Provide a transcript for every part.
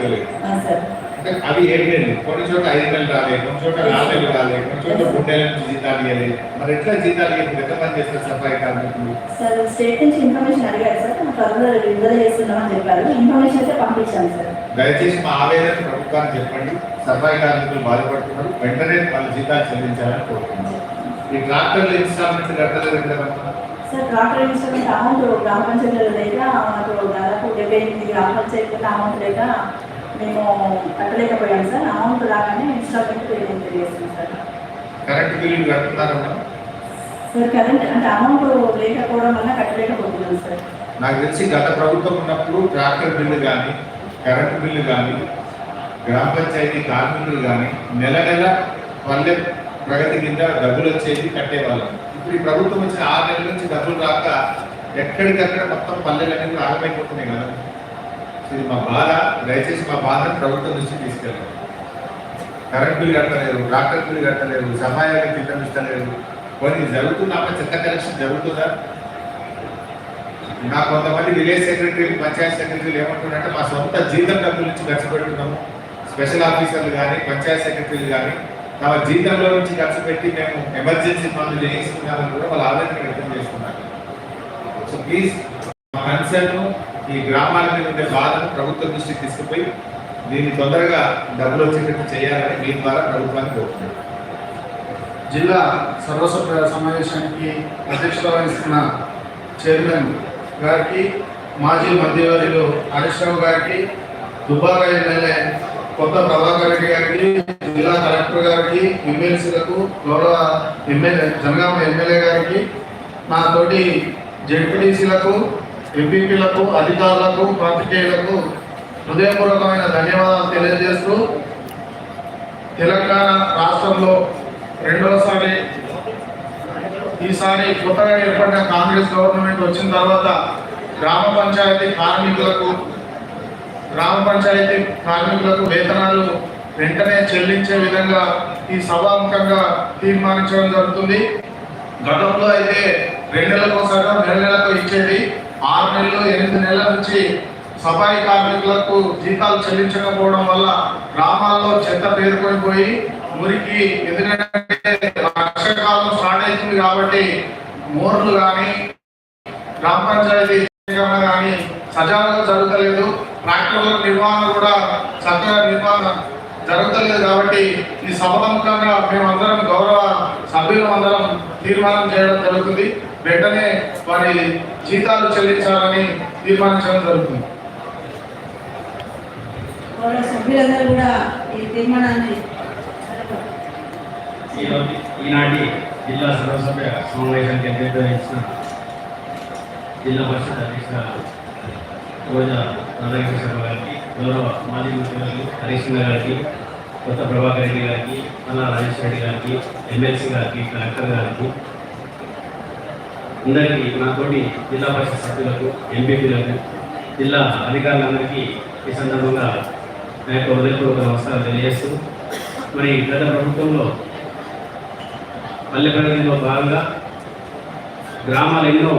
అవి. ఏం లేదు కొన్ని చోట్ల ఐదు నెలలు రాలేదు కొన్ని చోట్ల నాలుగు నెలలు రాలేదు కొన్ని చోట్ల మూడు నెలల నుంచి జీతాలు ఇవ్వలేదు మరి ఎట్లా జీతాలు ఇవ్వలేదు ఎంతమంది చేస్తారు సఫాయి కార్మికులు? సార్ స్టేట్ నుంచి ఇన్ఫర్మేషన్ అడిగారు సార్. త్వరలో విడుదల చేస్తున్నామని చెప్పారు. ఇన్ఫర్మేషన్ అయితే పంపించాను సార్. దయచేసి మా ఆవేదన ప్రభుత్వానికి చెప్పండి. సఫాయి కార్మికులు బాధపడుతున్నారు. వెంటనే వాళ్ళ జీతాలు చెల్లించాలని కోరుతున్నాను ఈ ట్రాక్టర్లు ఇన్స్టాల్మెంట్ కట్టలేదు? సార్ ట్రాక్టర్ ఇన్స్టాల్మెంట్ అమౌంట్ గ్రామ పంచాయతీలో మనకు దాదాపు డెబ్బై ఎనిమిది గ్రామ పంచాయతీల అమౌంట్ లేక మేము కట్టలేకపోయాం సార్. అమౌంట్ రాగానే ఇన్స్టాల్మెంట్ పేమెంట్ చేస్తాం సార్. కరెంటు బిల్లులు కడుతున్నారన్నా సార్ కరెంట్ అంటే అమౌంట్ లేకపోవడం వల్ల కట్టలేకపోతున్నాం సార్. నాకు తెలిసి గత ప్రభుత్వం ఉన్నప్పుడు ట్రాక్టర్ బిల్లు కానీ కరెంటు బిల్లు కానీ గ్రామ పంచాయతీ కార్మికులు కానీ నెల నెల పల్లె ప్రగతి కింద డబ్బులు వచ్చేది కట్టేవాళ్ళం. ఇప్పుడు ఈ ప్రభుత్వం వచ్చిన ఆరు నెలల నుంచి డబ్బులు రాక ఎక్కడికక్కడ మొత్తం పల్లెలన్నీ కూడా ఆగమైపోతున్నాయి కదా. ఇది మా బాధ. దయచేసి మా బాధను ప్రభుత్వం దృష్టికి తీసుకెళ్ళాం కరెంట్ బిల్లు కట్టలేరు డాక్టర్ బిల్ కట్టలేరు సహాయాలు జీతం ఇస్తలేరు కొన్ని జరుగుతున్నాక చెత్త కలెక్షన్ జరుగుతుందా? నా కొంతమంది విలేజ్ సెక్రటరీ పంచాయత్ సెక్రటరీలు ఏమంటున్నారంటే మా సొంత జీతం డబ్బుల నుంచి ఖర్చు పెడుతున్నాము. స్పెషల్ ఆఫీసర్లు కానీ పంచాయత్ సెక్రటరీలు కానీ తమ జీతంలో నుంచి ఖర్చు పెట్టి మేము ఎమర్జెన్సీ పనులు చేయిస్తున్నామని కూడా వాళ్ళ ఆలోచన వ్యక్తం చేస్తున్నారు. సో ప్లీజ్ మా కన్సర్న్ ఈ గ్రామాల మీద ఉండే బాధను ప్రభుత్వం దృష్టికి తీసుకుపోయి దీన్ని తొందరగా డబ్బులు వచ్చేటట్టు చేయాలని మీ ద్వారా ప్రభుత్వానికి కోరుతున్నాను జిల్లా సర్వసభ్య సమావేశానికి అధ్యక్షత వహిస్తున్న చైర్మన్ గారికి మాజీ మధ్యవర్యులు హరీష్ రావు గారికి దుబ్బాక ఎమ్మెల్యే కొత్త ప్రభాకర్ రెడ్డి గారికి జిల్లా కలెక్టర్ గారికి ఎమ్మెల్సీలకు గౌరవ ఎమ్మెల్యే జనగామ ఎమ్మెల్యే గారికి నా తోటి జెడ్పీటీసీలకు ఎంపీపీలకు అధికారులకు పాత్రికేయులకు హృదయపూర్వకమైన ధన్యవాదాలు తెలియజేస్తూ తెలంగాణ రాష్ట్రంలో రెండవసారి ఈసారి కొత్తగా ఏర్పడిన కాంగ్రెస్ గవర్నమెంట్ వచ్చిన తర్వాత గ్రామ పంచాయతీ కార్మికులకు గ్రామ పంచాయతీ కార్మికులకు వేతనాలు వెంటనే చెల్లించే విధంగా ఈ సభాముఖంగా తీర్మానించడం జరుగుతుంది. గతంలో అయితే రెండు నెలలకు ఒకసారి నెల నెలకు ఇచ్చేది ఆరు నెలలు ఎనిమిది నెలల నుంచి సఫాయి కార్మికులకు జీతాలు చెల్లించకపోవడం వల్ల గ్రామాల్లో చెత్త పేరుకొని పోయి మురికి ఎందుకంటే వర్షాకాలం స్టార్ట్ అవుతుంది కాబట్టి మోర్లు కానీ గ్రామ పంచాయతీ కానీ సజావుగా జరుగుతలేదు. ట్రాక్టర్ల నిర్వహణ కూడా చక్కగా నిర్వహణ జరుగుతలేదు కాబట్టి ఈ సభాముఖంగా మేమందరం గౌరవ సభ్యులు అందరం తీర్మానం చేయడం జరుగుతుంది. వెంటనే వారి జీతాలు చెల్లించాలని తీర్మానించడం జరుగుతుంది. వాళ్ళ సభ్యులందరూ కూడా ఈ తీర్మానాన్ని ఈరోజు ఈనాటి జిల్లా సర్వసభ్య సమావేశానికి అధ్యక్షత వహించిన జిల్లా పరిషత్ అధ్యక్ష రోజా రాధాకృష్ణ గారికి గౌరవ మాజీ ముఖ్యమంత్రి హరీష్ సింగ్ గారికి కొత్త ప్రభాకర్ రెడ్డి గారికి అన్నా రాజేష్ రెడ్డి గారికి ఎమ్మెల్సీ గారికి కలెక్టర్ గారికి అందరికీ నాతోటి జిల్లా పరిషత్ సభ్యులకు ఎంపీపీలకు జిల్లా అధికారులందరికీ ఈ సందర్భంగా నా యొక్క హృదయపూర్వక నమస్కారాలు తెలియజేస్తూ మరి గత ప్రభుత్వంలో పల్లె ప్రగతిలో భాగంగా గ్రామాలు ఎన్నో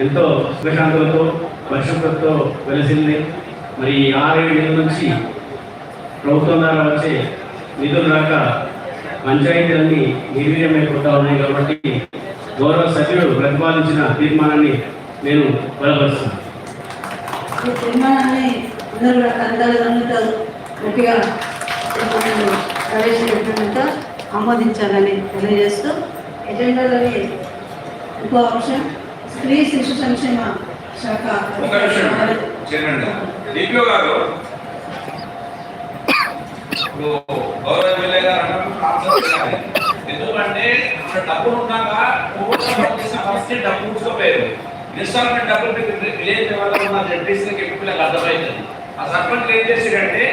ఎంతో సుఖశాంతులతో పరిశుభ్రతతో వెలిసింది. మరి ఈ ఆరేడు నెలల నుంచి ప్రభుత్వం ద్వారా వచ్చే నిధులు రాక పంచాయతీలన్నీ నిర్వీర్యమైపోతా ఉన్నాయి కాబట్టి గౌరవ సభ్యులు ప్రతిపాదించిన తీర్మానాన్ని నేను బలపరుస్తున్నాను. ప్రవేశపెట్టినంత ఆమోదించాలని తెలియజేస్తూ ఎజెండాలోని ఇంకో అంశం స్త్రీ శిశు సంక్షేమ శాఖ డిపిఓ గారు గౌరవ ఎమ్మెల్యే గారు. ఎందుకంటే డబ్బులు ఉన్నాక ఫస్ట్ డబ్బు ఉంచుకోపోయారు ఇన్స్టాల్మెంట్ డబ్బులు విలేజ్ వల్ల ఉన్న జడ్పీసీకి ఎంపీలకు అర్థమవుతుంది ఆ సర్పంచ్ ఏం చేసాడంటే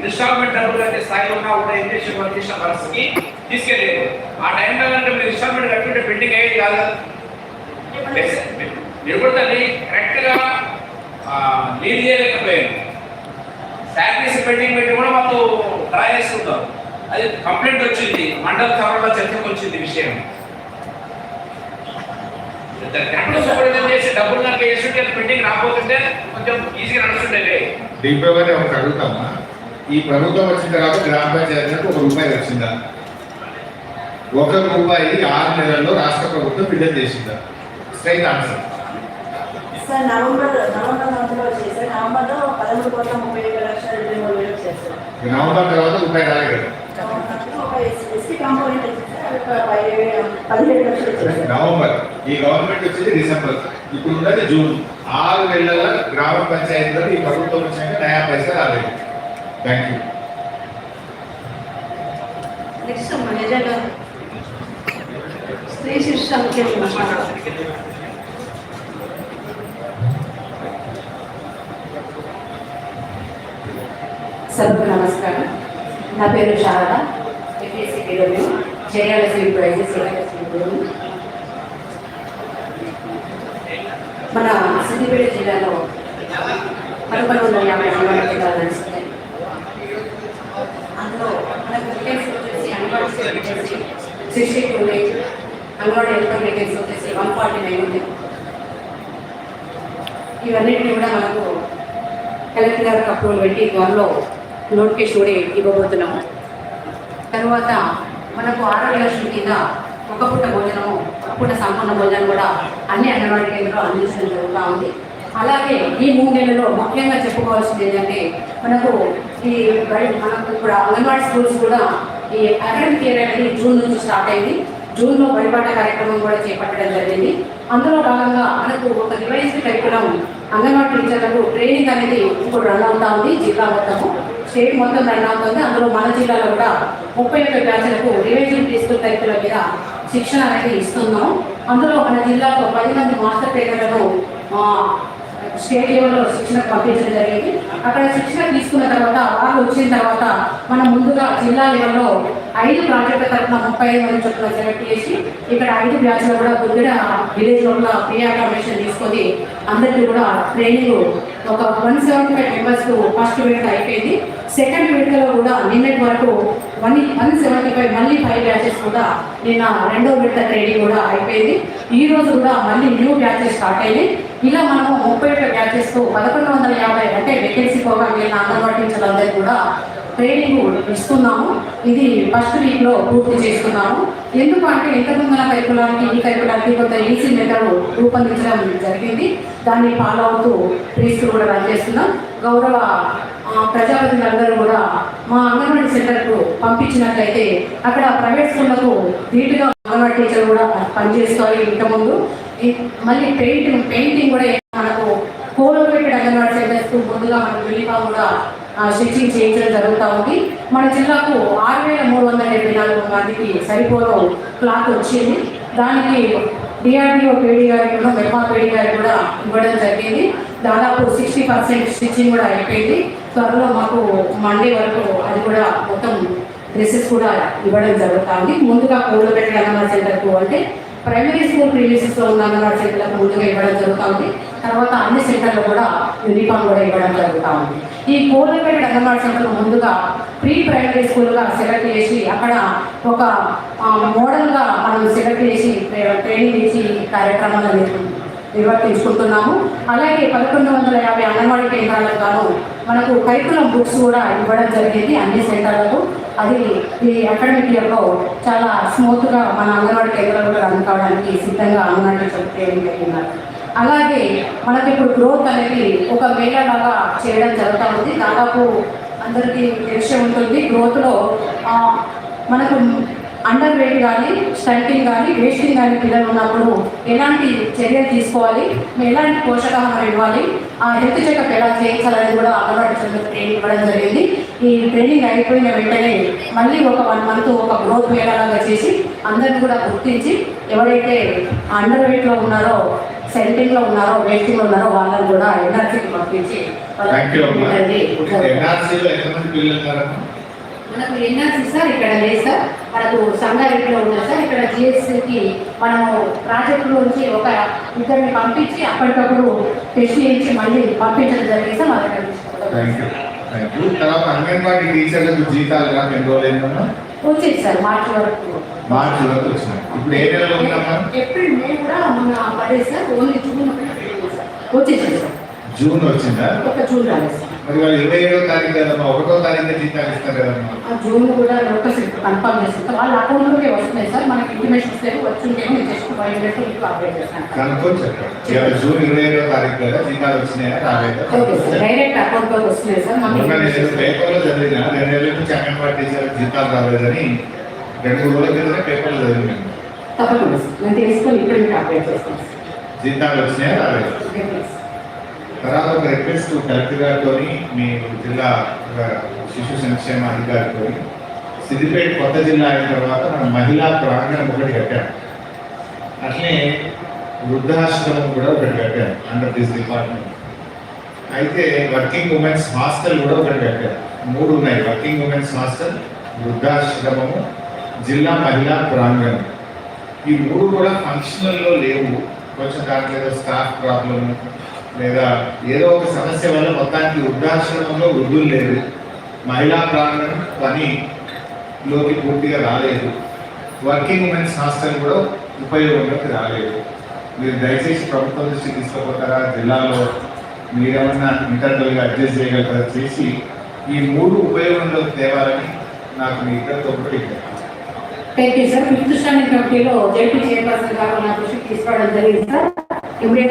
ఇన్స్టాల్మెంట్ డబ్బులు అంటే స్థాయిలో ఉన్నా కూడా ఏం చేసిన పరిస్థితికి తీసుకెళ్ళలేదు ఆ టైంలో అంటే మీరు ఇన్స్టాల్మెంట్ కట్టుకుంటే పెండింగ్ అయ్యేది కాదు. కరెక్ట్గా లీడ్ చేయలేకపోయారు శాలరీస్ పెట్టింగ్ పెట్టి కూడా వాళ్ళు డ్రా చేసుకుంటారు అది కంప్లైంట్ వచ్చింది. మండల సభలో చర్చకు వచ్చింది విషయం. క్యాపిటల్ సూపరింటెండెంట్ చేసి డబ్బులు కనుక వేస్తుంటే పెండింగ్ రాకపోతుంటే కొంచెం ఈజీగా నడుస్తుండే దీంట్లో గానే ఒక అడుగుతామా? ఈ ప్రభుత్వం వచ్చిన తర్వాత గ్రామ పంచాయతీలకు ఒక రూపాయి వచ్చిందా? ఒక రూపాయి ఆరు నెలల్లో రాష్ట్ర ప్రభుత్వం విడుదల చేసిందా? Straight answer sir November November మంత్లో వచ్చేసి సార్. నవంబర్లో పదమూడు కోట్ల ముప్పై ఏడు లక్షల ఇరవై మూడు వేలు వచ్చేది సార్ నవంబర్ తర్వాత రూపాయి రాలేదు కదా. ఒక ఎస్సీ కాంపోనెంట్ వచ్చింది సార్ ఒక పదిహేడు పదిహేడు లక్షలు వచ్చింది సార్ నవంబర్. ఈ గవర్నమెంట్ వచ్చేది డిసెంబర్. ఇప్పుడు ఉన్నది జూన్. ఆరు నెలల గ్రామ పంచాయతీలో ఈ ప్రభుత్వం వచ్చినాక నయా పైసా రాలేదు. థ్యాంక్ యూ నెక్స్ట్ మన ఎజెండా స్త్రీ శిశు సంక్షేమ సభకు నమస్కారం. నా పేరు శారద. ఎఫ్ఎస్సి పిల్లలు చేయాల ప్రైజెస్ మన సిద్దిపేట జిల్లాలో పదకొండు వందల యాభై అంగన్వాడీ కేంద్రాలు నడుస్తున్నాయి. అందులో మనకు వచ్చేసి అంగన్వాడీ వచ్చేసి సిక్స్ టూ ఉన్నాయి అంగన్వాడీ హెల్త్ వేకెన్సీ వచ్చేసి వన్ ఫార్టీ నైన్ ఉంది. ఇవన్నిటిని కూడా మనకు కలెక్టర్ గారికి అప్రూవల్ పెట్టి త్వరలో నోటిఫికేషన్ కూడా ఇవ్వబోతున్నాము. తర్వాత మనకు ఆరోగ్య లక్ష్మి కింద ఒక పూట భోజనము ఒక పూట సంపూర్ణ భోజనం కూడా అన్ని అంగన్వాడీ కేంద్రంలో అందించడం జరుగుతూ ఉంది. అలాగే ఈ మూడు నెలల్లో ముఖ్యంగా చెప్పుకోవాల్సింది ఏంటంటే మనకు ఈ మనకు ఇప్పుడు అంగన్వాడీ స్కూల్స్ కూడా ఈ అకాడమిక్ ఇయర్ అనేది జూన్ నుంచి స్టార్ట్ అయింది. జూన్లో బడిపాట కార్యక్రమం కూడా చేపట్టడం జరిగింది. అందులో భాగంగా మనకు ఒక రివైజ్డ్ కరికులం అంగన్వాడీ టీచర్లకు ట్రైనింగ్ అనేది ఇప్పుడు రన్ అవుతా ఉంది జిల్లా మొత్తము. స్టేట్ మొత్తం రన్ అవుతుంది. అందులో మన జిల్లాలో కూడా ముప్పై ఒక్క బ్యాచ్లకు రివైజ్డ్ తీసుకున్న కరికులం మీద శిక్షణ అనేది ఇస్తున్నాం అందులో మన జిల్లాలో పది మంది మాస్టర్ ట్రైనర్లను స్టేట్ లెవెల్లో శిక్షణ పంపించడం జరిగింది. అక్కడ శిక్షణ తీసుకున్న తర్వాత వాళ్ళు వచ్చిన తర్వాత మనం ముందుగా జిల్లా లెవెల్లో ఐదు ప్రాజెక్టుల తరఫున ముప్పై ఐదు మంది చొప్పున సెలెక్ట్ చేసి ఇక్కడ ఐదు బ్యాచ్లో కూడా బుద్ధిడ విలేజ్ లోపల ప్రీ అకామిడేషన్ తీసుకొని అందరికీ కూడా ట్రైనింగ్ ఒక one seventy five members first విడత అయిపోయింది. సెకండ్ విడతలో కూడా నిన్నటి వరకు వన్ వన్ సెవెంటీ ఫైవ్ మళ్ళీ ఫైవ్ బ్యాచెస్ కూడా నిన్న రెండో విడత ట్రైనింగ్ కూడా అయిపోయింది. ఈ రోజు కూడా మళ్ళీ న్యూ బ్యాచెస్ స్టార్ట్ అయ్యాయి ఇలా మనము ముప్పై ఒక్క బ్యాచెస్తో పదకొండు వందల యాభై అంటే వేకెన్సీ ప్రోగ్రామ్ వెళ్ళిన అంగన్వాడీ టీచర్లందరికీ కూడా ట్రైనింగ్ ఇస్తున్నాము. ఇది ఫస్ట్ వీక్లో పూర్తి చేస్తున్నాము ఎందుకు అంటే ఇంతకుముందు మన ఈ కరికులానికి కొంత ఈసీ మెథడ్ రూపొందించడం జరిగింది. దాన్ని ఫాలో అవుతూ ట్రీస్ కూడా రన్ చేస్తున్నాం. గౌరవ ప్రజాప్రతినిధులందరూ కూడా మా అంగన్వాడీ సెంటర్కు పంపించినట్లయితే అక్కడ ప్రైవేట్ స్కూళ్ళకు నీట్గా అంగన్వాడీ టీచర్ కూడా పనిచేస్తాయి ఇంతకుముందు. మళ్ళీ పెయింటింగ్ పెయింటింగ్ కూడా మనకు కోలోపేటెడ్ అంగన్వాడీ సెంటర్స్ ముందుగా మనకు యూనిఫామ్ కూడా స్టిచ్చింగ్ చేయించడం జరుగుతూ ఉంది. మన జిల్లాకు ఆరు వేల మూడు వందల డెబ్బై నాలుగు మందికి సరిపోలో క్లాత్ వచ్చింది. దానికి డిఆర్డిఓ పేడి గారికి కూడా మెర్మా పేడి గారికి కూడా ఇవ్వడం జరిగింది. దాదాపు సిక్స్టీ పర్సెంట్ స్టిచ్చింగ్ కూడా అయిపోయింది. త్వరలో మాకు మండే వరకు అది కూడా మొత్తం డ్రెస్సెస్ కూడా ఇవ్వడం జరుగుతుంది ముందుగా కోళ్ళు పెట్టిన అంగన్వాడీ సెంటర్కు అంటే ప్రైమరీ స్కూల్ ప్రీవియస్లో ఉన్న అంగన్వాడీ సెంటర్లకు ముందుగా ఇవ్వడం జరుగుతుంది తర్వాత అన్ని సెంటర్లు కూడా యూనిఫామ్ కూడా ఇవ్వడం జరుగుతూ ఉంది. ఈ కోళ్ళపేట అంగన్వాడి సెంటర్ ముందుగా ప్రీ ప్రైమరీ స్కూల్గా సెలెక్ట్ చేసి అక్కడ ఒక మోడల్గా మనం సెలెక్ట్ చేసి ట్రైనింగ్ ఇచ్చి కార్యక్రమాలను నిర్వర్తించుకుంటున్నాము. అలాగే పదకొండు వందల యాభై అంగన్వాడీ కేంద్రాలకు గాను మనకు కరికులం బుక్స్ కూడా ఇవ్వడం జరిగింది అన్ని సెంటర్లకు. అది ఈ అకాడమిక్ యొక్క చాలా స్మూత్గా మన అంగన్వాడీ కేంద్రాలు కూడా రన్ కావడానికి సిద్ధంగా అంగన్వాడీ టీచర్లు ట్రైనింగ్ అలాగే మనకి ఇప్పుడు గ్రోత్ అనేది ఒక మేళలాగా చేయడం జరుగుతూ ఉంది. దాదాపు అందరికీ తెలిసే ఉంటుంది. గ్రోత్లో మనకు అండర్ వెయిట్ కానీ స్టంటింగ్ కానీ వేస్టింగ్ కానీ పిల్లలు ఉన్నప్పుడు ఎలాంటి చర్యలు తీసుకోవాలి? ఎలాంటి పోషకాహారం ఇవ్వాలి? ఆ హెల్త్ చెకప్ ఎలా చేయించాలని కూడా టీచర్లకు ట్రైనింగ్ ఇవ్వడం జరిగింది. ఈ ట్రైనింగ్ అయిపోయిన వెంటనే మళ్ళీ ఒక వన్ మంత్ ఒక గ్రోత్ వేలాగా చేసి అందరిని కూడా గుర్తించి ఎవరైతే అండర్ వెయిట్లో ఉన్నారో సెంటింగ్లో ఉన్నారో వేస్టింగ్లో ఉన్నారో వాళ్ళని కూడా ఎన్ఆర్సీకి పంపించి ఎన్ఆర్సీలో ఎంతమంది పిల్లలు మనకు ఎన్ఆర్సీ సార్ ఇక్కడ లేదు సార్. మనకు సంగారెడ్డిలో ఉన్నారు సార్. ఇక్కడ జిఎస్సికి మనము ప్రాజెక్టులో నుంచి ఒక ఇద్దరిని పంపించి అప్పటికప్పుడు టెస్ట్ చేయించి మళ్ళీ పంపించడం జరిగింది సార్ వాళ్ళకి థ్యాంక్ యూ థ్యాంక్ యూ తర్వాత అంగన్వాడీ టీచర్లకు జీతాలు కానీ ఎన్ని రోజులు అయిందమ్మా? వచ్చేది సార్ మార్చి వరకు. మార్చి వరకు వచ్చినాయి. ఇప్పుడు ఏ నెలలో ఉన్నామా ఏప్రిల్ మే కూడా మొన్న పడేది సార్. ఓన్లీ జూన్ సార్ వచ్చేసింది సార్. జూన్ వచ్చిందా? ఒక జూన్ రాలేదు సార్. మరి వాళ్ళు ఇరవై ఏడో తారీఖు కదమ్మా ఒకటో తారీఖు జీతాలు ఇస్తారు కదమ్మా ఆ జూన్ కూడా నోటీస్ కన్ఫర్మ్ చేస్తాం వాళ్ళ అకౌంట్లోకే వస్తున్నాయి సార్. మనకి ఇంటిమేషన్ వస్తే వచ్చిందేమో నేను జస్ట్ ఫైవ్ మినిట్స్ మీకు అప్డేట్ చేస్తాను. కనుక్కొని చెప్పండి. ఇవాళ జూన్ ఇరవై ఏడో తారీఖు కదా జీతాలు వచ్చినాయా రాలేదా? ఓకే సార్ డైరెక్ట్ అకౌంట్లోకి వస్తున్నాయి సార్. మొన్న నేను పేపర్లో చదివిన రెండు నెలల నుంచి అంగన్వాడీ టీచర్ జీతాలు రాలేదని రెండు రోజుల క్రితమే పేపర్లో చదివినాను తప్పకుండా సార్. నేను తెలుసుకొని ఇప్పుడు మీకు అప్డేట్ చేస్తాను. సార్ జీతాలు వచ్చినాయా రాలేదు? తర్వాత ఒక రిక్వెస్ట్ కలెక్టర్ గారితో మీ జిల్లా శిశు సంక్షేమ అధికారితో సిద్దిపేట కొత్త జిల్లా అయిన తర్వాత మనం మహిళా ప్రాంగణం ఒకటి కట్టాం. అట్లే వృద్ధాశ్రమం కూడా ఒకటి కట్టాం అండర్ దిస్ డిపార్ట్మెంట్ అయితే వర్కింగ్ ఉమెన్స్ హాస్టల్ కూడా ఒకటి కట్టాం. మూడు ఉన్నాయి. వర్కింగ్ ఉమెన్స్ హాస్టల్ వృద్ధాశ్రమము జిల్లా మహిళా ప్రాంగణం. ఈ మూడు కూడా ఫంక్షనల్లో లేవు. కొంచెం దాంట్లో స్టాఫ్ ప్రాబ్లము లేదా ఏదో ఒక సమస్య వల్ల మొత్తానికి వృద్ధాశ్రమంలో వృద్ధులు లేదు మహిళా ప్రాంగణం పనిలోకి పూర్తిగా రాలేదు. వర్కింగ్ ఉమెన్స్ హాస్టల్ కూడా ఉపయోగంలోకి రాలేదు. మీరు దయచేసి ప్రభుత్వం దృష్టికి తీసుకుపోతారా? జిల్లాలో మీరేమన్నా ఇంటర్నల్గా అడ్జస్ట్ చేయగలుగుతారా? చేసి ఈ మూడు ఉపయోగంలోకి తేవాలని నాకు మీ ఇద్దరితో ఒకటి thank you sir fifth standard కమిటీలో జడ్పీ చైర్పర్సన్ గారు నా దృష్టికి తీసుకోవడం జరిగింది సార్ ఇమీడియట్